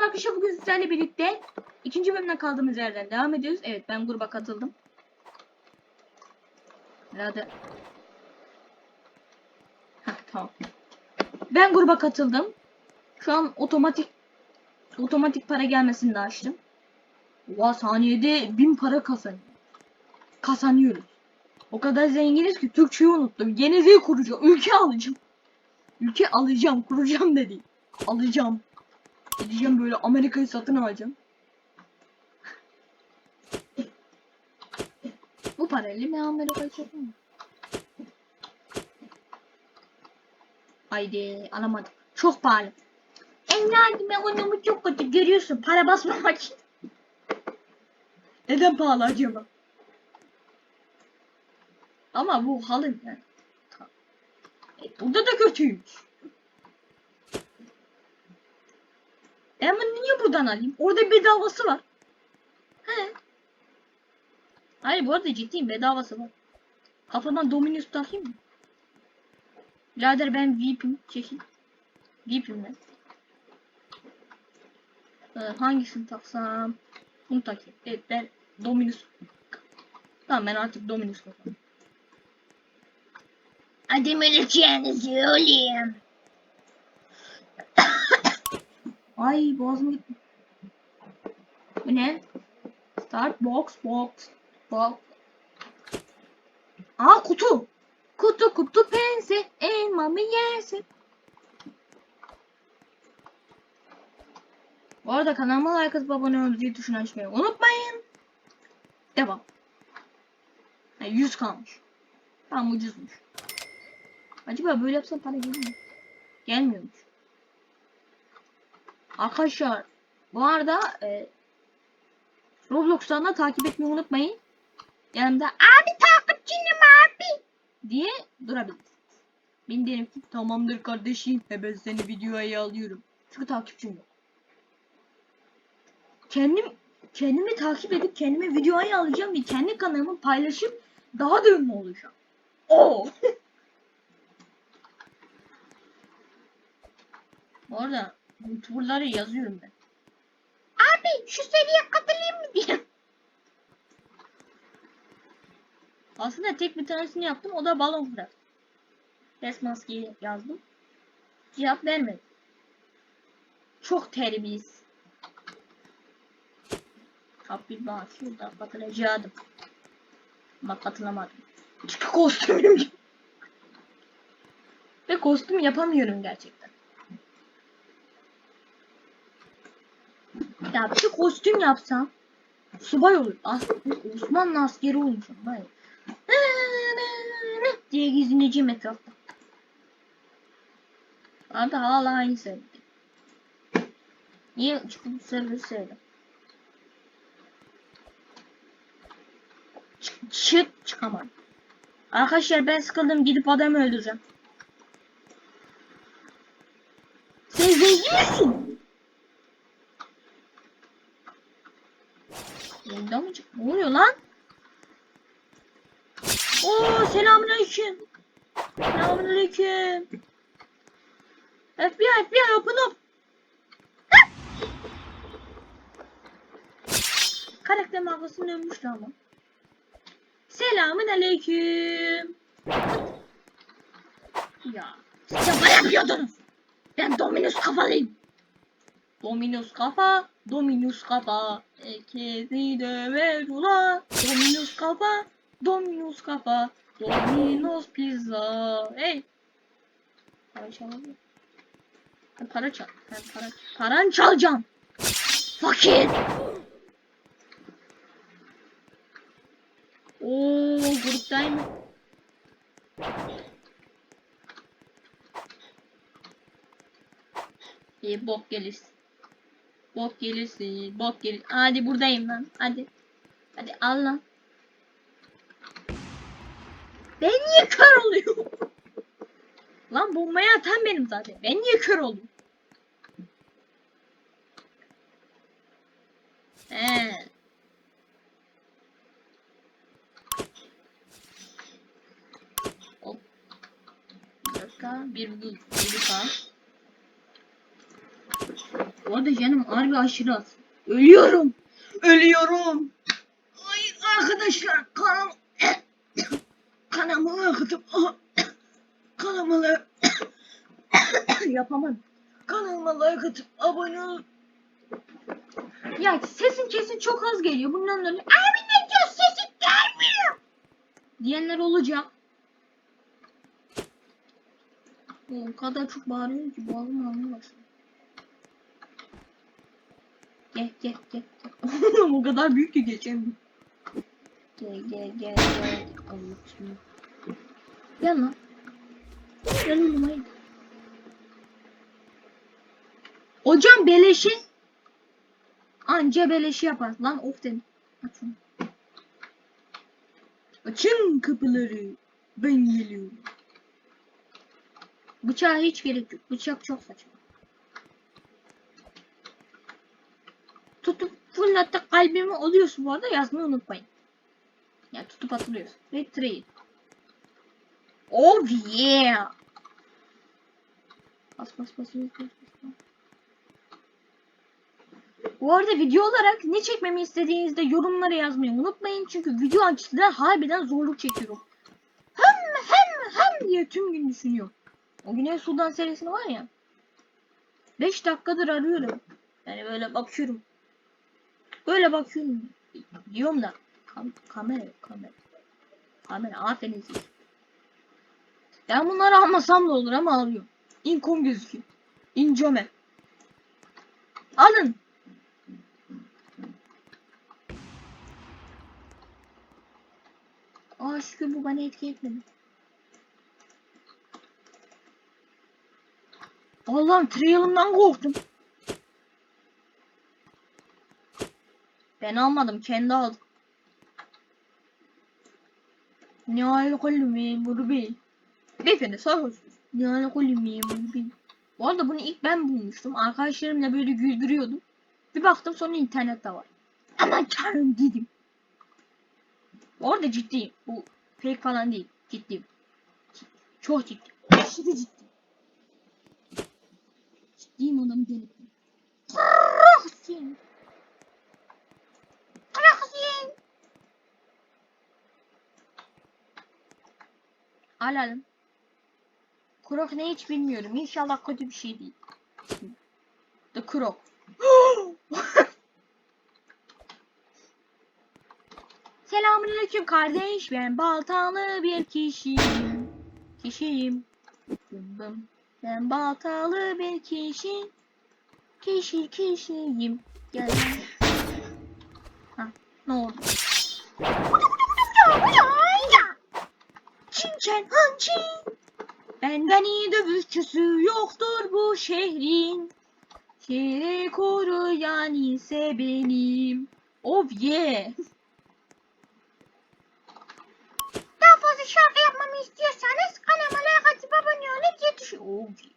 Evet arkadaşlar bugün sizlerle birlikte ikinci bölümden kaldığımız yerden devam ediyoruz. Evet ben gruba katıldım. Hadi. Heh, tamam. Ben gruba katıldım. Şu an otomatik otomatik para gelmesini de açtım. Oha saniyede bin para kazan kazanıyoruz. O kadar zenginiz ki Türkçeyi unuttum. Yeni kuracağım. Ülke alacağım. Ülke alacağım. Kuracağım dedi. Alacağım. Gideceğim böyle Amerika'yı satın alacağım. Bu parayla ben Amerika'yı satın alacağım. Haydi alamadım. Çok pahalı. Evladım ekonomi çok kötü görüyorsun para basmamak için. Neden pahalı acaba? Ama bu halı yani. E, burada da kötüymüş. E ama niye buradan alayım? Orada bedavası var. He. Hayır bu arada ciddiyim bedavası var. Kafadan Dominus takayım mı? Birader ben VIP'im çekin. VIP'im ben. Ee, hangisini taksam? Bunu takayım. Evet ben Dominus. Tamam ben artık Dominus takıyorum. Hadi öleceğinizi öleyim. Ay boğazım gitti. Bu ne? Start box box box. Aa kutu. Kutu kutu pense elmamı yersin. Bu arada kanalıma like atıp abone olmayı tuşunu açmayı unutmayın. Devam. Ha, 100 kalmış. Tamam ucuzmuş. Acaba böyle yapsam para gelir mi? Gelmiyormuş. Arkadaşlar bu arada e, Roblox'tan da takip etmeyi unutmayın. Yanımda abi takipçinim abi diye durabilirsiniz. Ben derim ki tamamdır kardeşim ve ben seni videoya alıyorum. Çünkü takipçim yok. Kendim kendimi takip edip kendimi videoya alacağım ve kendi kanalımı paylaşıp daha da ünlü olacağım. Oo. Bu arada YouTuber'ları yazıyorum ben. Abi şu seriye katılayım mı diye. Aslında tek bir tanesini yaptım. O da balon kırar. Res maskeyi yazdım. Cevap vermedi. Çok terbiyesiz. Bak şurada katılacaktım. Ama katılamadım. Çünkü kostümüm. Ve kostüm yapamıyorum gerçekten. Ya bir kostüm yapsam subay olur. As Osmanlı askeri olacağım. Hayır. diye gezineceğim etrafta. Arada hala aynı sevdi. Niye çıkıp server sevdim? Çık, çık çıkamadım. Arkadaşlar ben sıkıldım gidip adamı öldüreceğim. Sen zengin misin? Yolda mı çık? Ne oluyor lan? Oo selamünaleyküm. Selamünaleyküm. FBI FBI open up. Karakter mağazasının dönmüştü ama. Selamün aleyküm. Ya siz ne yapıyordunuz? Ben Dominus kafalıyım. Dominus kafa, Dominus kafa. Herkesi döver ula. Dominus kafa, Dominus kafa. Dominus pizza. Hey. Para çalalım. Ben para çal. Ben para Paran çalacağım. Fakir. Oo gruptayım. İyi bok gelirsin. Bok gelirsin. Bok gelir. Hadi buradayım lan. Hadi. Hadi al lan. Ben niye kör oluyorum? lan bombayı atan benim zaten. Ben niye kör oldum? He. Hop. Bir dakika. Bir virgül bir dakika. Bu arada canım harbi aşırı az. Ölüyorum. Ölüyorum. Ay arkadaşlar kanam kanamı akıtıp kanamalı yapamadım. Kanalıma like abone ol. Ya sesin kesin çok az geliyor. Bundan dolayı abi ne diyor sesin gelmiyor. Diyenler olacak. O kadar çok bağırıyorum ki ağrımaya başladı. Gel gel gel. o kadar büyük ki geçemiyorum. Gel gel gel gel. Allah şimdi. Gel lan. Gel oğlum. Hocam beleşi. Anca beleşi yapar. Lan of dedim. Açın. Açın kapıları. Ben geliyorum. Bıçağa hiç gerek yok. Bıçak çok saçma. Tutup fırlatıp kalbimi oluyorsun bu arada yazmayı unutmayın. Ya tutup atılıyorsun. Ve trade. Oh yeah. Bas bas bas bas bas. Bu arada video olarak ne çekmemi istediğinizde yorumlara yazmayı unutmayın. Çünkü video açısından harbiden zorluk çekiyorum. Hem hem hem diye tüm gün düşünüyorum. O Güney Sudan serisini var ya. 5 dakikadır arıyorum. Yani böyle bakıyorum. Böyle bakıyorum. Diyorum da. Kam kamera kamera. Kamera aferin siz. Ben bunları almasam da olur ama alıyorum. İnkom gözüküyor. İncome. Alın. Aa şükür bu bana etki etmedi. Allah'ım trial'ımdan korktum. Ben almadım kendi aldım. Ne alkolü memuru bey. Beyefendi sarhoşsunuz. Ne memuru bey. Bu arada bunu ilk ben bulmuştum. Arkadaşlarımla böyle güldürüyordum. Bir baktım sonra internette var. Aman tanrım dedim. Bu arada ciddiyim. Bu fake falan değil. Ciddiyim. Çok ciddi. Aşırı ciddi. Ciddiyim adamı delirttim. Rahsin. Rahsin. Alalım. Krok ne hiç bilmiyorum. İnşallah kötü bir şey değil. The Krok. Selamünaleyküm kardeş. Ben baltalı bir kişiyim. Kişiyim. Ben baltalı bir kişi. Kişi kişiyim. Gel. Ha, ne oldu? Çinçen hançi. Benden iyi dövüşçüsü yoktur bu şehrin. Şehri koruyan ise benim. Oh yeah. Daha fazla şarkı yapmamı istiyorsanız kanalıma like atıp abone olup yeah.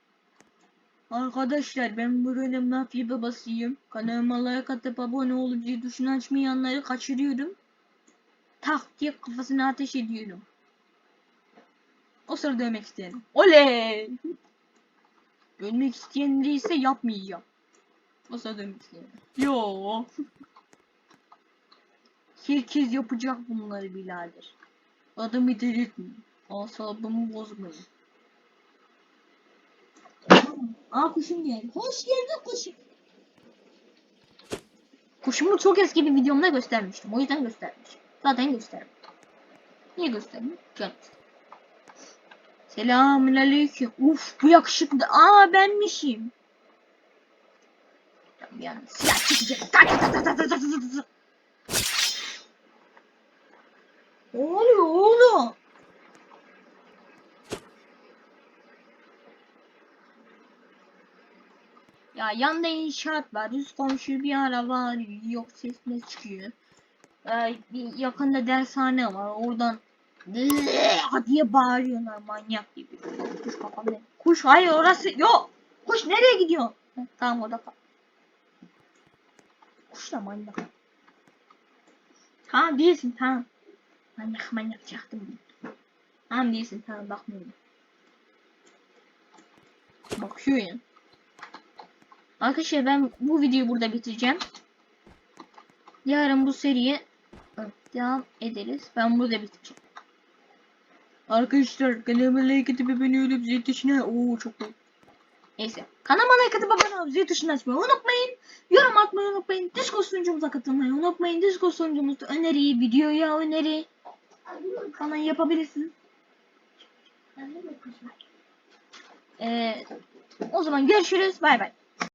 Arkadaşlar ben ne yapayım basayım. Kanalıma like atıp abone olup diye düşün açmayanları kaçırıyorum. Tak diye kafasına ateş ediyorum. O sırada dövmek isteyelim. Oley! Ölmek isteyen değilse yapmayacağım. O sırada dövmek isteyelim. Yo. Herkes yapacak bunları birader. Adamı delirtmeyin. Asabımı bozmayın. Aa kuşum geldi. Hoş geldin kuşum. Kuşumu çok eski bir videomda göstermiştim. O yüzden göstermişim. Zaten gösterdim. Niye gösterdim? Canım. Selamünaleyküm. Uf bu yakışıklı. Aa benmişim. Bir an silah çekecek. Ne oluyor oğlum? Ya yanda inşaat var. Üst komşu bir araba var. Yok sesine çıkıyor. Ee, yakında dershane var. Oradan diye bağırıyorlar manyak gibi. Kuş kafamda. Kuş hayır orası yok. Kuş nereye gidiyor? Heh, tamam orada kal. Kuş da manyak. Tamam değilsin tamam. Manyak manyak çaktım. Tamam değilsin tamam bakmıyorum. Bakıyor ya. Arkadaşlar ben bu videoyu burada bitireceğim. Yarın bu seriye devam ederiz. Ben burada bitireceğim. Arkadaşlar kanalıma like atıp abone olup zil tuşuna ooo çok iyi. Neyse. Kanalıma like atıp abone olup zil tuşuna açmayı unutmayın. Yorum atmayı unutmayın. Discord sunucumuza katılmayı unutmayın. Discord sunucumuzda öneri, videoya öneri falan yapabilirsiniz. Ee, o zaman görüşürüz. Bay bay.